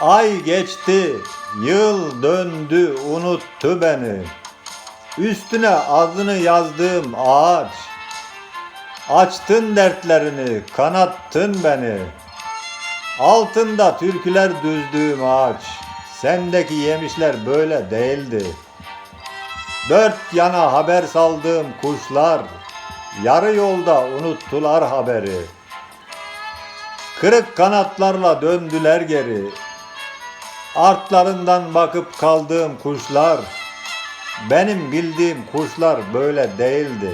Ay geçti, yıl döndü, unuttu beni. Üstüne adını yazdığım ağaç. Açtın dertlerini, kanattın beni. Altında türküler düzdüğüm ağaç. Sendeki yemişler böyle değildi. Dört yana haber saldığım kuşlar. Yarı yolda unuttular haberi. Kırık kanatlarla döndüler geri. Artlarından bakıp kaldığım kuşlar. Benim bildiğim kuşlar böyle değildi.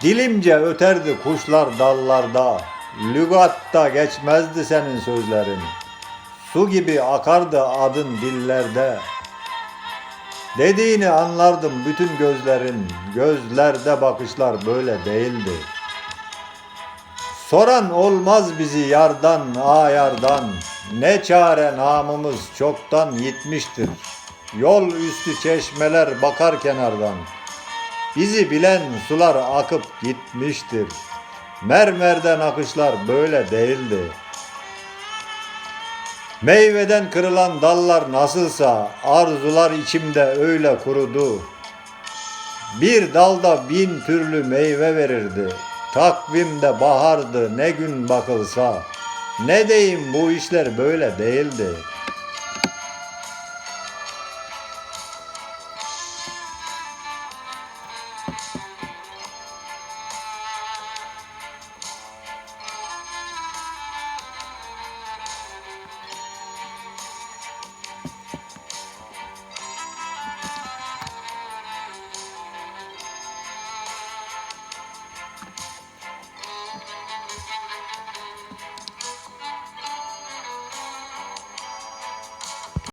Dilimce öterdi kuşlar dallarda. Lügatta geçmezdi senin sözlerin. Su gibi akardı adın dillerde. Dediğini anlardım bütün gözlerin. Gözlerde bakışlar böyle değildi. Soran olmaz bizi yardan ayardan. Ne çare namımız çoktan yitmiştir. Yol üstü çeşmeler bakar kenardan. Bizi bilen sular akıp gitmiştir. Mermerden akışlar böyle değildi. Meyveden kırılan dallar nasılsa arzular içimde öyle kurudu. Bir dalda bin türlü meyve verirdi. Takvimde bahardı ne gün bakılsa. Ne deyim bu işler böyle değildi.